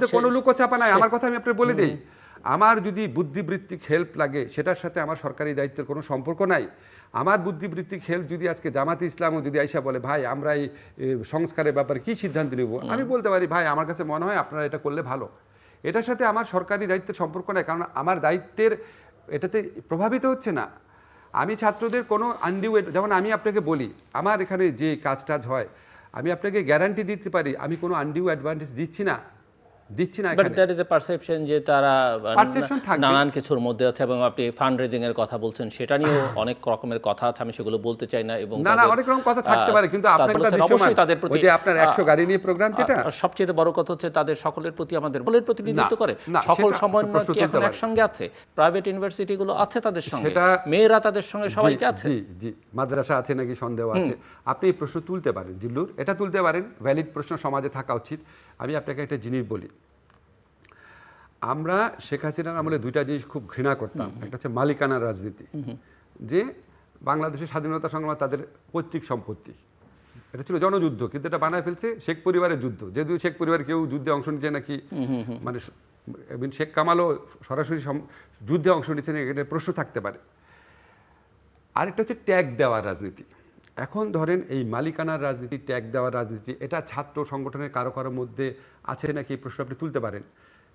মধ্যে কোনো লুকোচাপা নাই আমার কথা আমি আপনাকে বলে দিই। আমার যদি বুদ্ধিবৃত্তিক হেল্প লাগে সেটার সাথে আমার সরকারি দায়িত্বের কোনো সম্পর্ক নাই। আমার বুদ্ধিবৃত্তিক হেল্প যদি আজকে জামাতে ইসলামও যদি আইসা বলে ভাই আমরা এই সংস্কারের ব্যাপারে কি সিদ্ধান্ত নেব? আমি বলতে পারি ভাই আমার কাছে মনে হয় আপনারা এটা করলে ভালো। এটার সাথে আমার সরকারি দায়িত্বের সম্পর্ক নাই কারণ আমার দায়িত্বের এটাতে প্রভাবিত হচ্ছে না। আমি ছাত্রদের কোনো আনডিউ যেমন আমি আপনাকে বলি আমার এখানে যে কাজ টাজ হয় আমি আপনাকে গ্যারান্টি দিতে পারি আমি কোনো আনডিউ অ্যাডভান্টেজ দিচ্ছি না। দিচ্ছি না but that is a perception যে তারা। নানান কিছুর মধ্যে আছে এবং আপনি ফান্ড রেজিং এর কথা বলছেন সেটা নিয়েও অনেক রকমের কথা আছে আমি সেগুলো বলতে চাই না এবং না না অনেক রকম কথা থাকতে পারে কিন্তু আপনার অবশ্যই তাদের প্রতি যে আপনার একশো গাড়ি নিয়ে প্রোগ্রাম যেটা সবচেয়ে বড় কথা হচ্ছে তাদের সকলের প্রতি আমাদের সকলের প্রতিনিধিত্ব করে। সকল সমন্বয় কি এখন একসঙ্গে আছে? প্রাইভেট ইউনিভার্সিটি গুলো আছে তাদের সঙ্গে? মেয়েরা তাদের সঙ্গে সবাইকে আছে? জি জি মাদ্রাসা আছে নাকি সন্দেহ আছে? আপনি এই প্রশ্ন তুলতে পারেন জিল্লুর এটা তুলতে পারেন ভ্যালিড প্রশ্ন সমাজে থাকা উচিত। আমি আপনাকে একটা জিনিস বলি। আমরা শেখ হাসিনার আমলে দুইটা জিনিস খুব ঘৃণা করতাম। একটা হচ্ছে মালিকানার রাজনীতি। যে বাংলাদেশের স্বাধীনতা সংগ্রাম তাদের পৈতৃক সম্পত্তি। এটা ছিল জনযুদ্ধ কিন্তু এটা বানায় ফেলছে শেখ পরিবারের যুদ্ধ। যদিও শেখ পরিবার কেউ যুদ্ধে অংশ নিচ্ছে নাকি মানে শেখ কামালও সরাসরি যুদ্ধে অংশ নিচ্ছে নাকি এটা প্রশ্ন থাকতে পারে। আরেকটা হচ্ছে ট্যাগ দেওয়ার রাজনীতি। এখন ধরেন এই মালিকানার রাজনীতি ট্যাগ দেওয়ার রাজনীতি এটা ছাত্র সংগঠনের কারও কারোর মধ্যে আছে নাকি প্রশ্ন আপনি তুলতে পারেন?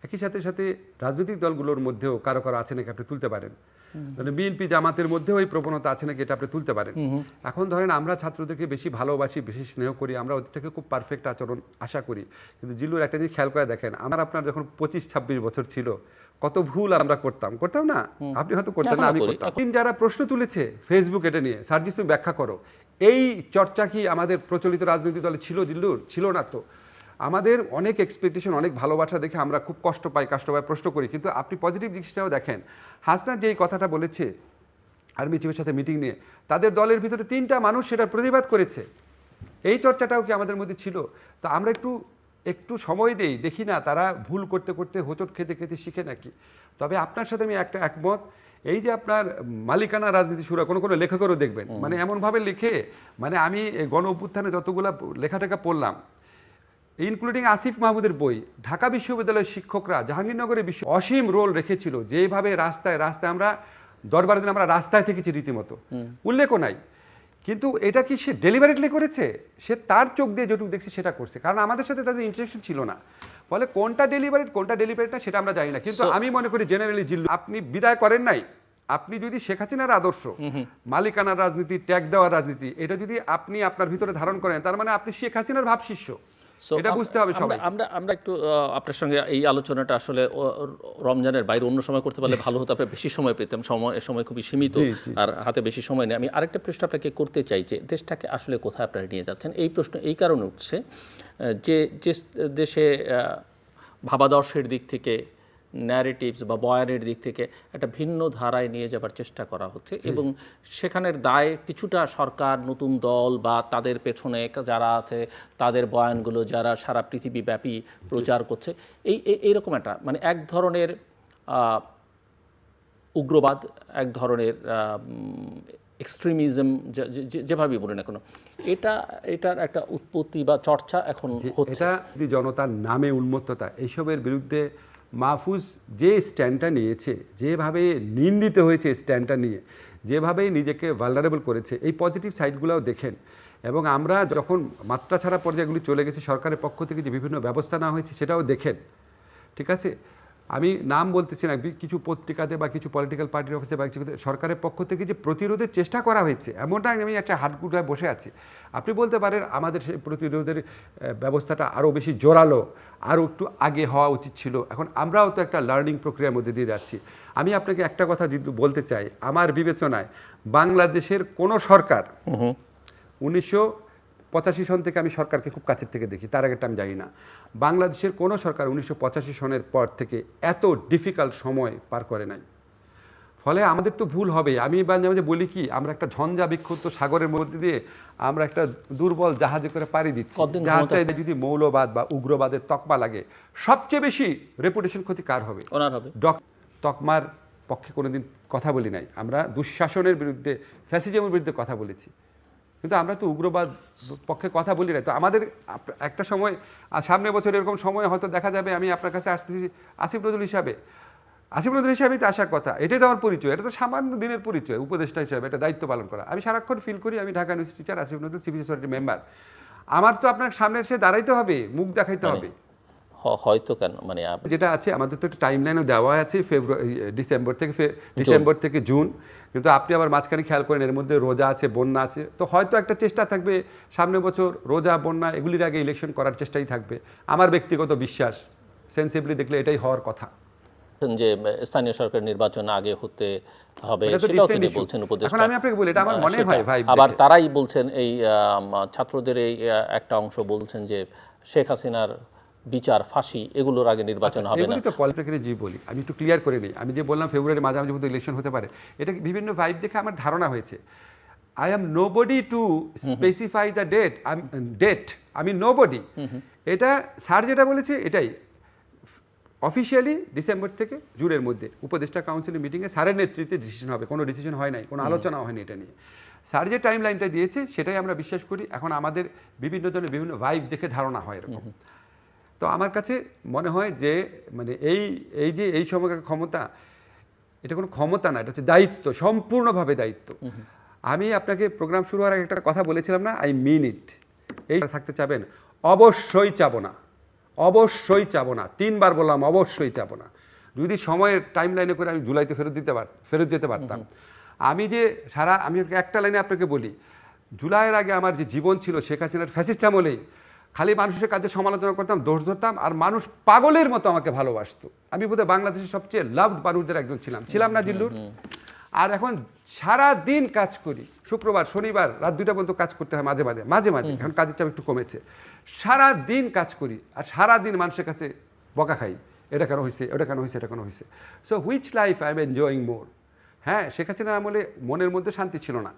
একই সাথে সাথে রাজনৈতিক দলগুলোর মধ্যেও কারও কারও আছে নাকি আপনি তুলতে পারেন? মানে বিএনপি জামাতের মধ্যেও এই প্রবণতা আছে নাকি এটা আপনি তুলতে পারেন? এখন ধরেন আমরা ছাত্রদেরকে বেশি ভালোবাসি বেশি স্নেহ করি আমরা ওদের থেকে খুব পারফেক্ট আচরণ আশা করি। কিন্তু জিল্লুর একটা জিনিস খেয়াল করে দেখেন আমার আপনার যখন পঁচিশ ছাব্বিশ বছর ছিল কত ভুল আমরা করতাম। করতাম না? আপনি হয়তো করতেন না আমি করতাম। যারা প্রশ্ন তুলেছে ফেসবুক এটা নিয়ে সার্জিস তুমি ব্যাখ্যা করো। এই চর্চা কি আমাদের প্রচলিত রাজনৈতিক দলে ছিল, জিল্লুর? ছিল না তো। আমাদের অনেক এক্সপেকটেশন অনেক ভালোবাসা দেখে আমরা খুব কষ্ট পাই কষ্ট পাই, প্রশ্ন করি। কিন্তু আপনি পজিটিভ জিনিসটাও দেখেন। হাসনার এই কথাটা বলেছে আর্মি চিফের সাথে মিটিং নিয়ে, তাদের দলের ভিতরে তিনটা মানুষ সেটার প্রতিবাদ করেছে। এই চর্চাটাও কি আমাদের মধ্যে ছিল? তো আমরা একটু একটু সময় দেই, দেখি না তারা ভুল করতে করতে হোঁচট খেতে খেতে শিখে নাকি। তবে আপনার সাথে আমি একটা একমত এই যে আপনার মালিকানা রাজনীতি শুরু কোনো কোনো লেখকেরও দেখবেন। মানে এমনভাবে লিখে মানে আমি গণ অভ্যুত্থানে যতগুলা লেখা টেখা পড়লাম ইনক্লুডিং আসিফ মাহমুদের বই ঢাকা বিশ্ববিদ্যালয়ের শিক্ষকরা জাহাঙ্গীরনগরে বিশ্ব অসীম রোল রেখেছিল যেভাবে রাস্তায় রাস্তায় আমরা দরবারের দিন আমরা রাস্তায় থেকেছি রীতিমতো। উল্লেখও নাই। কিন্তু এটা কি সে ডেলিভারেটলি করেছে? সে তার চোখ দিয়ে যেটুকু দেখছে সেটা করছে। কারণ আমাদের সাথে তাদের ইন্টারেকশন ছিল না। ফলে কোনটা ডেলিভারি কোনটা ডেলিভারি না সেটা আমরা জানি না। কিন্তু আমি মনে করি জেনারেলি জিল্লু আপনি বিদায় করেন নাই আপনি যদি শেখ হাসিনার আদর্শ মালিকানার রাজনীতি ট্যাগ দেওয়ার রাজনীতি এটা যদি আপনি আপনার ভিতরে ধারণ করেন তার মানে আপনি শেখ হাসিনার ভাব শিষ্য এটা বুঝতে হবে আমরা- সবাই আমরা আমরা একটু আপনার সঙ্গে এই আলোচনাটা আসলে রমজানের বাইরে অন্য সময় করতে পারলে ভালো হতো আপনি বেশি সময় পেতাম সময় সময় খুবই সীমিত। আর হাতে বেশি সময় নেই। আমি আরেকটা প্রশ্ন আপনাকে করতে চাই যে দেশটাকে আসলে কোথায় আপনারা নিয়ে যাচ্ছেন? এই প্রশ্ন এই কারণে উঠছে যে যে দেশে ভাবাদর্শের দিক থেকে ন্যারেটিভস বা বয়ানের দিক থেকে একটা ভিন্ন ধারায় নিয়ে যাবার চেষ্টা করা হচ্ছে এবং সেখানের দায় কিছুটা সরকার নতুন দল বা তাদের পেছনে যারা আছে তাদের বয়ানগুলো যারা সারা পৃথিবীব্যাপী প্রচার করছে এই এই- এইরকম একটা মানে এক ধরনের উগ্রবাদ এক ধরনের এক্সট্রিমিজম যেভাবেই বলি না কেন এটা এটার একটা উৎপত্তি বা চর্চা এখন হচ্ছে। এটা যদি জনতার নামে উন্মত্ততা এইসবের বিরুদ্ধে মাহফুজ যে স্ট্যান্ডটা নিয়েছে, যেভাবে নিন্দিত হয়েছে স্ট্যান্ডটা নিয়ে যেভাবে নিজেকে ভালনারেবল করেছে, এই পজিটিভ সাইডগুলোও দেখেন। এবং আমরা যখন মাত্রা ছাড়া পর্যায়গুলি চলে গেছে, সরকারের পক্ষ থেকে যে বিভিন্ন ব্যবস্থা নেওয়া হয়েছে, সেটাও দেখেন। ঠিক আছে? আমি নাম বলতেছি না কিছু পত্রিকাতে বা কিছু পলিটিক্যাল পার্টির অফিসে বা কিছুতে সরকারের পক্ষ থেকে যে প্রতিরোধের চেষ্টা করা হয়েছে এমনটা আমি একটা হাটগুটায় বসে আছি। আপনি বলতে পারেন আমাদের সেই প্রতিরোধের ব্যবস্থাটা আরও বেশি জোরালো আরও একটু আগে হওয়া উচিত ছিল। এখন আমরাও তো একটা লার্নিং প্রক্রিয়ার মধ্যে দিয়ে যাচ্ছি। আমি আপনাকে একটা কথা যদি বলতে চাই আমার বিবেচনায় বাংলাদেশের কোনো সরকার উনিশশো পঁচাশি সন থেকে আমি সরকারকে খুব কাছের থেকে দেখি তার আগেটা আমি জানি না। বাংলাদেশের কোনো সরকার উনিশশো পঁচাশি সনের পর থেকে এত ডিফিকাল্ট সময় পার করে নাই। ফলে আমাদের তো ভুল হবে। আমি মাঝে মাঝে বলি কি আমরা একটা ঝঞ্ঝা বিক্ষুব্ধ সাগরের মধ্যে দিয়ে আমরা একটা দুর্বল জাহাজে করে পাড়ি দিচ্ছি। জাহাজটা যদি মৌলবাদ বা উগ্রবাদের তকমা লাগে সবচেয়ে বেশি রেপুটেশন ক্ষতি কার হবে? ওনার হবে। ডক তকমার পক্ষে কোনোদিন কথা বলি নাই। আমরা দুঃশাসনের বিরুদ্ধে ফ্যাসিজমের বিরুদ্ধে কথা বলেছি। কিন্তু আমরা তো উগ্রবাদ পক্ষে কথা বলি না তো আমাদের একটা সময় আর সামনে বছর এরকম সময় হয়তো দেখা যাবে আমি আপনার কাছে আসতেছি আসিফ নজরুল হিসাবে। আসিফ নজরুল হিসাবেই তো আসার কথা। এটাই তো আমার পরিচয় এটা তো সামান্য দিনের পরিচয় উপদেষ্টা হিসাবে এটা দায়িত্ব পালন করা। আমি সারাক্ষণ ফিল করি আমি Dhaka university teacher Asif Nazrul civil সোসাইটির মেম্বার আমার তো আপনার সামনে এসে দাঁড়াইতে হবে মুখ দেখাইতে হবে। হ- হয়তো কেন? মানে যেটা আছে আমাদের তো একটা টাইম লাইনও দেওয়া আছে ফেব্রুয়ারি ডিসেম্বর থেকে ডিসেম্বর থেকে জুন। কিন্তু আপনি আবার মাঝখানে খেয়াল করেন এর মধ্যে রোজা আছে বন্যা আছে। তো হয়তো একটা চেষ্টা থাকবে সামনে বছর রোজা বন্যা এগুলির আগে ইলেকশন করার চেষ্টাই থাকবে। আমার ব্যক্তিগত বিশ্বাস সেন্সিবলি দেখলে এটাই হওয়ার কথা। যে স্থানীয় সরকার নির্বাচন আগে হতে হবে সেটাও তিনি বলছেন উপদেষ্টা। আমি আপনাকে বলি, এটা আমার মনে হয় ভাই আবার তারাই বলছেন এই ছাত্রদের এই একটা অংশ বলছেন যে শেখ হাসিনার বিচার ফাঁসি এগুলোর আগে নির্বাচন হবে না। তো পলিটিক্যালি জি বলি। আমি একটু ক্লিয়ার করে নিই। আমি যে বললাম ফেব্রুয়ারি মাঝামাঝি মধ্যে ইলেকশন হতে পারে এটা বিভিন্ন ভাইব দেখে আমার ধারণা হয়েছে। I am nobody to specify the date date আমি নো বডি এটা স্যার যেটা বলেছে এটাই। অফিসিয়ালি ডিসেম্বর থেকে জুনের মধ্যে উপদেষ্টা কাউন্সিলের মিটিংয়ে স্যারের নেতৃত্বে ডিসিশন হবে। কোনো ডিসিশন হয় নাই কোনো আলোচনা হয়নি এটা নিয়ে। স্যার যে টাইম লাইনটা দিয়েছে সেটাই আমরা বিশ্বাস করি। এখন আমাদের বিভিন্ন ধরনের বিভিন্ন ভাইব দেখে ধারণা হয় এরকম। তো আমার কাছে মনে হয় যে মানে এই এই যে এই সময়কার ক্ষমতা এটা কোনো ক্ষমতা না এটা হচ্ছে দায়িত্ব সম্পূর্ণভাবে দায়িত্ব। আমি আপনাকে প্রোগ্রাম শুরু হওয়ার একটা কথা বলেছিলাম না আই মিন ইট এই থাকতে চাবেন অবশ্যই চাবো না অবশ্যই চাবো না তিনবার বললাম অবশ্যই চাবো না। যদি সময়ের টাইম লাইনে করে আমি জুলাইতে ফেরত দিতে পার ফেরত যেতে পারতাম। আমি যে সারা আমি একটা লাইনে আপনাকে বলি জুলাইয়ের আগে আমার যে জীবন ছিল শেখ হাসিনার ফ্যাসিস্ট আমলেই খালি মানুষের কাছে সমালোচনা করতাম দোষ ধরতাম আর মানুষ পাগলের মতো আমাকে ভালোবাসত। আমি বোধহয় বাংলাদেশের সবচেয়ে লাভড মানুষদের একজন ছিলাম। ছিলাম না জিল্লুর। আর এখন সারা দিন কাজ করি। শুক্রবার শনিবার রাত দুইটা পর্যন্ত কাজ করতে হয় মাঝে মাঝে মাঝে মাঝে এখন কাজের চাপ একটু কমেছে। সারা দিন কাজ করি আর সারা দিন মানুষের কাছে বকা খাই। এটা কেন হয়েছে ওটা কেন হয়েছে এটা কেন হয়েছে so which life I am enjoying more হ্যাঁ শেখ হাসিনার আমলে মনের মধ্যে শান্তি ছিল না।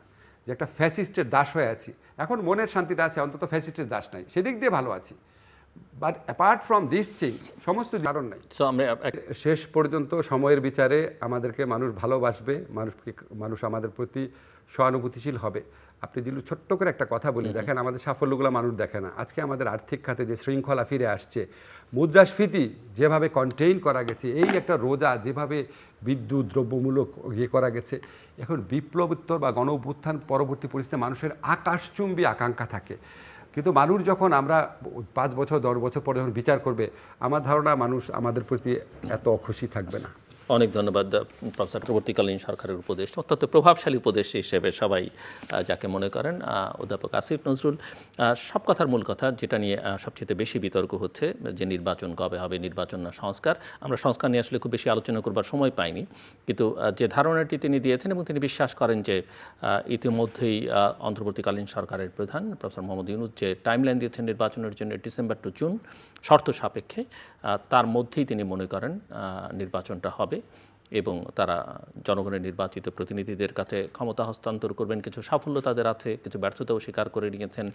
যে একটা ফ্যাসিস্টের দাস হয়ে আছি। এখন মনের শান্তিটা আছে অন্তত ফ্যাসিস্টের দাস নাই। সেদিক দিয়ে ভালো আছি। But apart from this thing সমস্ত কারণ নাই। শেষ পর্যন্ত সময়ের বিচারে আমাদেরকে মানুষ ভালোবাসবে মানুষকে মানুষ আমাদের প্রতি সহানুভূতিশীল হবে। আপনি যদি ছোট্ট করে একটা কথা বলি দেখেন আমাদের সাফল্যগুলো মানুষ দেখে না। আজকে আমাদের আর্থিক খাতে যে শৃঙ্খলা ফিরে আসছে মুদ্রাস্ফীতি যেভাবে কন্টেইন করা গেছে এই একটা রোজা যেভাবে বিদ্যুৎ দ্রব্যমূলক ইয়ে করা গেছে এখন বিপ্লবোত্তর বা গণ অভ্যুত্থান পরবর্তী পরিস্থিতিতে মানুষের আকাশচুম্বী আকাঙ্ক্ষা থাকে। কিন্তু মানুষ যখন আমরা পাঁচ বছর দশ বছর পরে যখন বিচার করবে আমার ধারণা মানুষ আমাদের প্রতি এত অখুশি থাকবে না। অনেক ধন্যবাদ প্রফেসর পরবর্তীকালীন সরকারের উপদেশ অত্যন্ত প্রভাবশালী উপদেশ হিসেবে সবাই যাকে মনে করেন অধ্যাপক আসিফ নজরুল। সব কথার মূল কথা যেটা নিয়ে সবচেয়ে বেশি বিতর্ক হচ্ছে, যে নির্বাচন কবে হবে, নির্বাচন না সংস্কার। আমরা সংস্কার নিয়ে আসলে খুব বেশি আলোচনা করবার সময় পাইনি। কিন্তু যে ধারণাটি তিনি দিয়েছেন এবং তিনি বিশ্বাস করেন যে ইতিমধ্যেই অন্তর্বর্তীকালীন সরকারের প্রধান প্রফেসর মোহাম্মদ ইউনুস যে টাইমলাইন দিয়েছেন নির্বাচনের জন্য ডিসেম্বর টু জুন, শর্ত সাপেক্ষে তার মধ্যেই তিনি মনে করেন নির্বাচনটা হবে। এবং তারা জনগণের নির্বাচিত প্রতিনিধিদের কাছে ক্ষমতা হস্তান্তর করবেন। কিছু সাফল্য তাদের আছে, কিছু ব্যর্থতাও স্বীকার করে নিয়েছেন,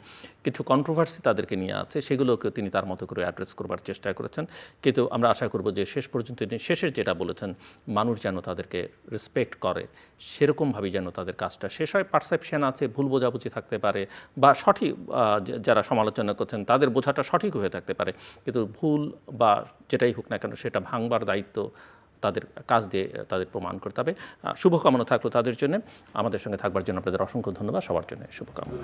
কিছু কন্ট্রোভার্সি তাদেরকে নিয়ে আছে সেগুলোকে তিনি তার মতো করে অ্যাড্রেস করবার চেষ্টা করেছেন। কিন্তু আমরা আশা করব যে শেষ পর্যন্ত তিনি শেষের যেটা বলেছেন, মানুষ যেন তাদেরকে রেসপেক্ট করে, সেরকমভাবেই যেন তাদের কাজটা শেষ হয়। পারসেপশন আছে, ভুল বোঝাবুঝি থাকতে পারে বা সঠিক যারা সমালোচনা করছেন, তাদের বোঝাটা সঠিক হয়ে থাকতে পারে। কিন্তু ভুল বা যেটাই হোক না কেন, সেটা ভাঙবার দায়িত্ব তাদের কাজ দিয়ে তাদের প্রমাণ করতে হবে। শুভকামনা থাকল তাদের জন্য। আমাদের সঙ্গে থাকবার জন্য আপনাদের অসংখ্য ধন্যবাদ। সবার জন্য শুভকামনা।